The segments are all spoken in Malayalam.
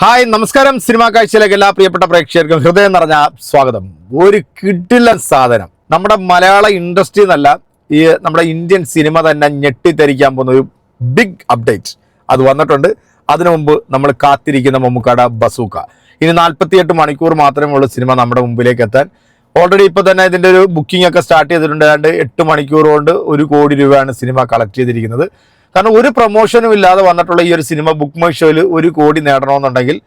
ഹായ് നമസ്കാരം. സിനിമാ കാഴ്ചയിലേക്ക് എല്ലാ പ്രിയപ്പെട്ട പ്രേക്ഷകർക്കും ഹൃദയം നിറഞ്ഞ സ്വാഗതം. ഒരു കിടിലൻ സാധനം. നമ്മുടെ മലയാള ഇൻഡസ്ട്രി എന്നല്ല ഈ നമ്മുടെ ഇന്ത്യൻ സിനിമ തന്നെ ഞെട്ടിത്തെരിക്കാൻ പോകുന്ന ഒരു ബിഗ് അപ്ഡേറ്റ് അത് വന്നിട്ടുണ്ട്. അതിനു മുമ്പ് നമ്മൾ കാത്തിരിക്കുന്ന മമ്മൂക്കാട ബസൂക്ക. ഇനി നാൽപ്പത്തിയെട്ട് മണിക്കൂർ മാത്രമേ ഉള്ളൂ സിനിമ നമ്മുടെ മുമ്പിലേക്ക് എത്താൻ. ഓൾറെഡി ഇപ്പോൾ തന്നെ ഇതിന്റെ ഒരു ബുക്കിംഗ് ഒക്കെ സ്റ്റാർട്ട് ചെയ്തിട്ടുണ്ട്. ഏതാണ്ട് എട്ട് മണിക്കൂർ കൊണ്ട് ഒരു കോടി രൂപയാണ് സിനിമ കളക്ട് ചെയ്തിരിക്കുന്നത്. കാരണം ഒരു പ്രൊമോഷനും ഇല്ലാതെ വന്നിട്ടുള്ള ഈ ഒരു സിനിമ ബുക്ക് മൈ ഷോയിൽ ഒരു കോടി നേടണമെന്നുണ്ടെങ്കിൽ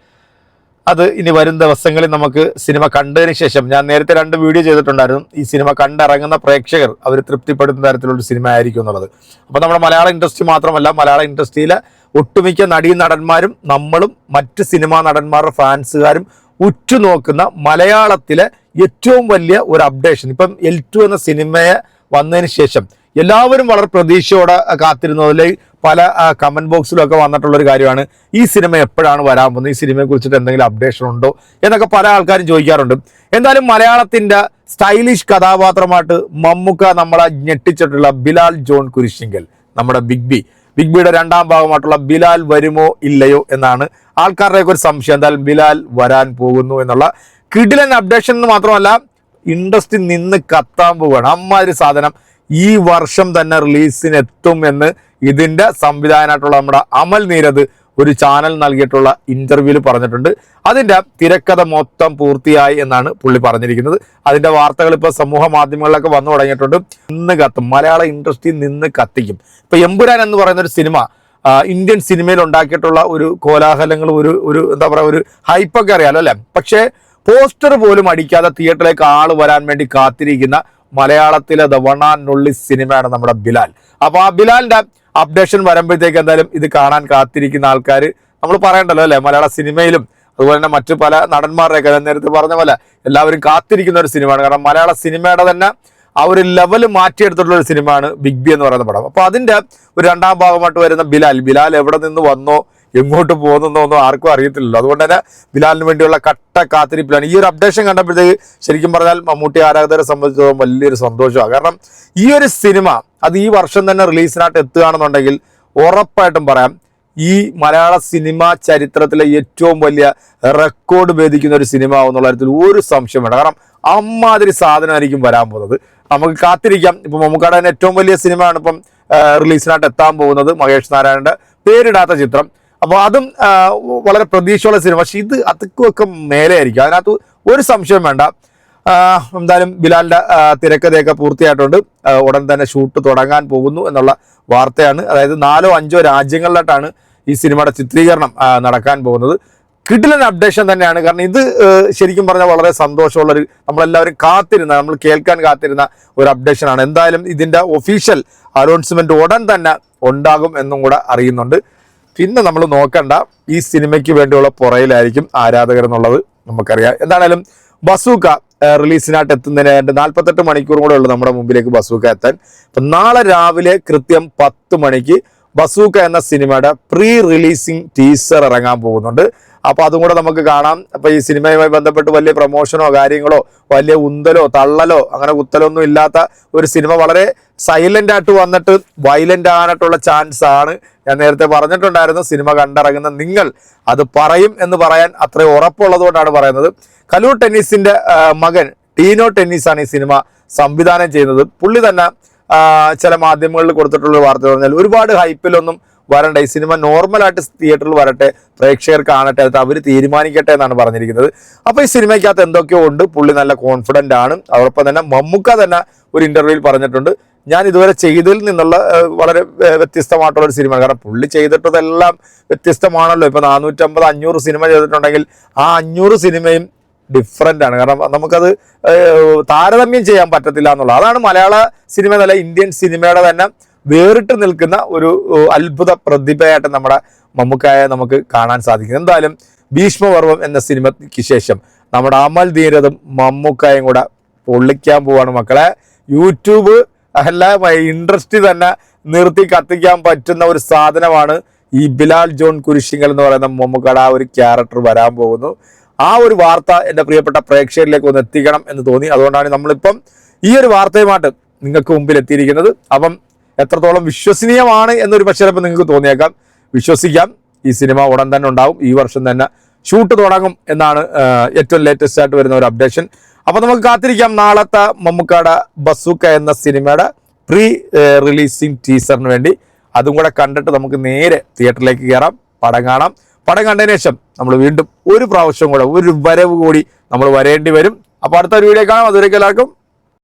അത് ഇനി വരും ദിവസങ്ങളിൽ നമുക്ക് സിനിമ കണ്ടതിന് ശേഷം. ഞാൻ നേരത്തെ രണ്ട് വീഡിയോ ചെയ്തിട്ടുണ്ടായിരുന്നു. ഈ സിനിമ കണ്ടിറങ്ങുന്ന പ്രേക്ഷകർ അവർ തൃപ്തിപ്പെടുന്ന തരത്തിലുള്ള സിനിമ ആയിരിക്കും എന്നുള്ളത്. അപ്പോൾ നമ്മുടെ മലയാള ഇൻഡസ്ട്രി മാത്രമല്ല മലയാള ഇൻഡസ്ട്രിയിലെ ഒട്ടുമിക്ക നടീ നടന്മാരും നമ്മളും മറ്റ് സിനിമാ നടന്മാരുടെ ഫാൻസുകാരും ഉറ്റുനോക്കുന്ന മലയാളത്തിലെ ഏറ്റവും വലിയ ഒരു അപ്ഡേഷൻ ഇപ്പം എൽ ടു എന്ന സിനിമയെ വന്നതിന് ശേഷം എല്ലാവരും വളരെ പ്രതീക്ഷയോടെ കാത്തിരുന്നതിൽ പല കമന്റ് ബോക്സിലും ഒക്കെ വന്നിട്ടുള്ള ഒരു കാര്യമാണ്. ഈ സിനിമ എപ്പോഴാണ് വരാൻ പോകുന്നത്? ഈ സിനിമയെ കുറിച്ചിട്ട് എന്തെങ്കിലും അപ്ഡേഷൻ ഉണ്ടോ? എന്നൊക്കെ പല ആൾക്കാരും ചോദിക്കാറുണ്ട്. എന്തായാലും മലയാളത്തിന്റെ സ്റ്റൈലിഷ് കഥാപാത്രമായിട്ട് മമ്മുക്ക നമ്മളെ ഞെട്ടിച്ചിട്ടുള്ള ബിലാൽ ജോൺ കുരിശിങ്കൽ നമ്മുടെ ബിഗ് ബി. ബിഗ് ബിയുടെ രണ്ടാം ഭാഗമായിട്ടുള്ള ബിലാൽ വരുമോ ഇല്ലയോ എന്നാണ് ആൾക്കാരുടെയൊക്കെ ഒരു സംശയം. എന്തായാലും ബിലാൽ വരാൻ പോകുന്നു എന്നുള്ള കിഡിലൻ അപ്ഡേഷൻ എന്ന് മാത്രമല്ല ഇൻഡസ്ട്രി നിന്ന് കത്താൻ പോവുകയാണ്. അമ്മാതിരി സാധനം. ഈ വർഷം തന്നെ റിലീസിന് എത്തും എന്ന് ഇതിന്റെ സംവിധായകനായിട്ടുള്ള നമ്മുടെ അമൽ നീരത് ഒരു ചാനൽ നൽകിയിട്ടുള്ള ഇന്റർവ്യൂവിൽ പറഞ്ഞിട്ടുണ്ട്. അതിന്റെ തിരക്കഥ മൊത്തം പൂർത്തിയായി എന്നാണ് പുള്ളി പറഞ്ഞിരിക്കുന്നത്. അതിന്റെ വാർത്തകൾ ഇപ്പോൾ സമൂഹ മാധ്യമങ്ങളിലൊക്കെ വന്നു തുടങ്ങിയിട്ടുണ്ട്. നിന്ന് കത്തും. മലയാള ഇൻഡസ്ട്രി നിന്ന് കത്തിക്കും. ഇപ്പം എമ്പുരാൻ എന്ന് പറയുന്ന ഒരു സിനിമ ഇന്ത്യൻ സിനിമയിൽ ഉണ്ടാക്കിയിട്ടുള്ള ഒരു കോലാഹലങ്ങൾ ഒരു ഒരു എന്താ പറയുക ഒരു ഹൈപ്പൊക്കെ അറിയാലോ അല്ലേ? പക്ഷേ പോസ്റ്റർ പോലും അടിക്കാതെ തിയേറ്ററിലേക്ക് ആൾ വരാൻ വേണ്ടി കാത്തിരിക്കുന്ന മലയാളത്തിലെ ദ വൺ സിനിമയാണ് നമ്മുടെ ബിലാൽ. അപ്പൊ ആ ബിലാലിന്റെ അപ്ഡേഷൻ വരുമ്പോഴത്തേക്ക് എന്തായാലും ഇത് കാണാൻ കാത്തിരിക്കുന്ന ആൾക്കാർ നമ്മൾ പറയണ്ടല്ലോ അല്ലെ? മലയാള സിനിമയിലും അതുപോലെ തന്നെ മറ്റു പല നടന്മാരുടെയൊക്കെ നേരത്തെ പറഞ്ഞ പോലെ എല്ലാവരും കാത്തിരിക്കുന്ന ഒരു സിനിമയാണ്. കാരണം മലയാള സിനിമയുടെ തന്നെ ആ ഒരു ലെവൽ മാറ്റിയെടുത്തിട്ടുള്ള ഒരു സിനിമയാണ് ബിഗ് ബി എന്ന് പറയുന്ന പടം. അപ്പൊ അതിന്റെ ഒരു രണ്ടാം ഭാഗമായിട്ട് വരുന്ന ബിലാൽ. ബിലാൽ എവിടെ നിന്ന് വന്നോ? എങ്ങോട്ട് പോകുന്നോ ഒന്നും ആർക്കും അറിയത്തില്ലല്ലോ. അതുകൊണ്ട് തന്നെ ബിലാലിന് വേണ്ടിയുള്ള കട്ട കാത്തിരിപ്പിലാണ്. ഈ ഒരു അപ്ഡേഷൻ കണ്ടപ്പോഴത്തേക്ക് ശരിക്കും പറഞ്ഞാൽ മമ്മൂട്ടി ആരാധകരെ സംബന്ധിച്ചിടത്തോളം വലിയൊരു സന്തോഷമാണ്. കാരണം ഈ ഒരു സിനിമ അത് ഈ വർഷം തന്നെ റിലീസിനായിട്ട് എത്തുകയാണെന്നുണ്ടെങ്കിൽ ഉറപ്പായിട്ടും പറയാം ഈ മലയാള സിനിമ ചരിത്രത്തിലെ ഏറ്റവും വലിയ റെക്കോർഡ് ഭേദിക്കുന്ന ഒരു സിനിമ എന്നുള്ള കാര്യത്തിൽ ഒരു സംശയം വേണ്ട. കാരണം അമ്മാതിരി സാധനമായിരിക്കും വരാൻ പോകുന്നത്. നമുക്ക് കാത്തിരിക്കാം. ഇപ്പൊ മമ്മൂക്കാട് തന്നെ ഏറ്റവും വലിയ സിനിമയാണ് ഇപ്പം റിലീസിനായിട്ട് എത്താൻ പോകുന്നത് മഹേഷ് നാരായണന്റെ പേരിടാത്ത ചിത്രം. അപ്പോൾ അതും വളരെ പ്രതീക്ഷയുള്ള സിനിമ പക്ഷെ ഇത് അതൊക്കെ മേലെ ആയിരിക്കും. അതിനകത്ത് ഒരു സംശയം വേണ്ട. എന്തായാലും ബിലാലിന്റെ തിരക്കഥയൊക്കെ പൂർത്തിയായിട്ടുണ്ട്. ഉടൻ തന്നെ ഷൂട്ട് തുടങ്ങാൻ പോകുന്നു എന്നുള്ള വാർത്തയാണ്. അതായത് നാലോ അഞ്ചോ രാജ്യങ്ങളിലായിട്ടാണ് ഈ സിനിമയുടെ ചിത്രീകരണം നടക്കാൻ പോകുന്നത്. കിടിലൻ അപ്ഡേഷൻ തന്നെയാണ്. കാരണം ഇത് ശരിക്കും പറഞ്ഞാൽ വളരെ സന്തോഷമുള്ളൊരു നമ്മളെല്ലാവരും കാത്തിരുന്ന നമ്മൾ കേൾക്കാൻ കാത്തിരുന്ന ഒരു അപ്ഡേഷനാണ് എന്തായാലും ഇതിന്റെ ഒഫീഷ്യൽ അനൗൺസ്മെന്റ് ഉടൻ തന്നെ ഉണ്ടാകും എന്നും കൂടെ അറിയുന്നുണ്ട്. പിന്നെ നമ്മൾ നോക്കണ്ട ഈ സിനിമയ്ക്ക് വേണ്ടിയുള്ള പുറയിലായിരിക്കും ആരാധകർ എന്നുള്ളത് നമുക്കറിയാം. എന്താണേലും ബസൂക്ക റിലീസിനായിട്ട് എത്തുന്നതിന് എന്റെ നാൽപ്പത്തെട്ട് മണിക്കൂർ കൂടെ ഉള്ളൂ നമ്മുടെ മുമ്പിലേക്ക് ബസൂക്ക എത്താൻ. അപ്പം നാളെ രാവിലെ കൃത്യം പത്ത് മണിക്ക് ബസൂക്ക എന്ന സിനിമയുടെ പ്രീ റിലീസിംഗ് ടീസർ ഇറങ്ങാൻ പോകുന്നുണ്ട്. അപ്പോൾ അതും കൂടെ നമുക്ക് കാണാം. അപ്പോൾ ഈ സിനിമയുമായി ബന്ധപ്പെട്ട് വലിയ പ്രൊമോഷനോ കാര്യങ്ങളോ വലിയ ഉന്തലോ തള്ളലോ അങ്ങനെ കുത്തലോ ഒന്നും ഇല്ലാത്ത ഒരു സിനിമ വളരെ സൈലന്റ് ആയിട്ട് വന്നിട്ട് വയലന്റ് ആവാനായിട്ടുള്ള ചാൻസ് ആണ്. ഞാൻ നേരത്തെ പറഞ്ഞിട്ടുണ്ടായിരുന്നു സിനിമ കണ്ടിറങ്ങുന്ന നിങ്ങൾ അത് പറയും എന്ന് പറയാൻ അത്ര ഉറപ്പുള്ളത് കൊണ്ടാണ് പറയുന്നത്. കലൂർ ടെന്നീസിന്റെ മകൻ ടീനോ ടെന്നീസാണ് ഈ സിനിമ സംവിധാനം ചെയ്യുന്നത്. പുള്ളി തന്നെ ചില മാധ്യമങ്ങളിൽ കൊടുത്തിട്ടുള്ള വാർത്ത പറഞ്ഞാൽ ഒരുപാട് ഹൈപ്പിലൊന്നും വരണ്ട. ഈ സിനിമ നോർമലായിട്ട് തിയേറ്ററിൽ വരട്ടെ പ്രേക്ഷകർ കാണട്ടെ അത് അവർ തീരുമാനിക്കട്ടെ എന്നാണ് പറഞ്ഞിരിക്കുന്നത്. അപ്പോൾ ഈ സിനിമയ്ക്കകത്ത് എന്തൊക്കെയോ ഉണ്ട്. പുള്ളി നല്ല കോൺഫിഡന്റ് ആണ്. അതോടൊപ്പം തന്നെ മമ്മൂക്ക തന്നെ ഒരു ഇന്റർവ്യൂവിൽ പറഞ്ഞിട്ടുണ്ട്. ഞാൻ ഇതുവരെ ചെയ്തതിൽ നിന്നുള്ള വളരെ വ്യത്യസ്തമായിട്ടുള്ള ഒരു സിനിമയാണ്. കാരണം പുള്ളി ചെയ്തിട്ടതെല്ലാം വ്യത്യസ്തമാണല്ലോ. ഇപ്പോൾ നാനൂറ്റമ്പത് അഞ്ഞൂറ് സിനിമ ചെയ്തിട്ടുണ്ടെങ്കിൽ ആ അഞ്ഞൂറ് സിനിമയും ഡിഫറെന്റ് ആണ്. കാരണം നമുക്കത് താരതമ്യം ചെയ്യാൻ പറ്റത്തില്ല എന്നുള്ളത്. അതാണ് മലയാള സിനിമ എന്നല്ല ഇന്ത്യൻ സിനിമയുടെ തന്നെ വേറിട്ട് നിൽക്കുന്ന ഒരു അത്ഭുത പ്രതിഭയായിട്ട് നമ്മുടെ മമ്മൂക്കായ നമുക്ക് കാണാൻ സാധിക്കും. എന്തായാലും ഭീഷ്മപർവം എന്ന സിനിമയ്ക്ക് ശേഷം നമ്മുടെ അമൽ ധീരതും മമ്മൂക്കായും കൂടെ പൊള്ളിക്കാൻ പോവാണ് മക്കളെ. യൂട്യൂബ് അല്ല ഇൻട്രസ്റ്റ് തന്നെ നിർത്തി കത്തിക്കാൻ പറ്റുന്ന ഒരു സാധനമാണ് ഈ ബിലാൽ ജോൺ കുരിശിങ്കൽ എന്ന് പറയുന്ന മൊമ്മക്കട ഒരു ക്യാരക്ടർ വരാൻ പോകുന്നു. ആ ഒരു വാർത്ത എന്റെ പ്രിയപ്പെട്ട പ്രേക്ഷകരിലേക്ക് ഒന്ന് എത്തിക്കണം എന്ന് തോന്നി. അതുകൊണ്ടാണ് നമ്മളിപ്പം ഈ ഒരു വാർത്തയുമായിട്ട് നിങ്ങൾക്ക് മുമ്പിൽ എത്തിയിരിക്കുന്നത്. അപ്പം എത്രത്തോളം വിശ്വസനീയമാണ് എന്നൊരു പക്ഷേ ചിലപ്പോൾ നിങ്ങൾക്ക് തോന്നിയേക്കാം. വിശ്വസിക്കാം. ഈ സിനിമ ഉടൻ തന്നെ ഉണ്ടാവും. ഈ വർഷം തന്നെ ഷൂട്ട് തുടങ്ങും എന്നാണ് ഏറ്റവും ലേറ്റസ്റ്റ് ആയിട്ട് വരുന്ന ഒരു അപ്ഡേഷൻ അപ്പോൾ നമുക്ക് കാത്തിരിക്കാം നാളത്തെ മമ്മൂക്കാട ബസൂക്ക എന്ന സിനിമയുടെ പ്രീ റിലീസിങ് ടീസറിന് വേണ്ടി. അതും കൂടെ കണ്ടിട്ട് നമുക്ക് നേരെ തിയേറ്ററിലേക്ക് കയറാം പടം കാണാം. പടം കണ്ടതിന് ശേഷം നമ്മൾ വീണ്ടും ഒരു പ്രാവശ്യം കൂടെ ഒരു വരവ് കൂടി നമ്മൾ വരേണ്ടി വരും. അപ്പോൾ അടുത്ത ഒരു വീഡിയോ കാണാം. അതുവരേക്കും എല്ലാവർക്കും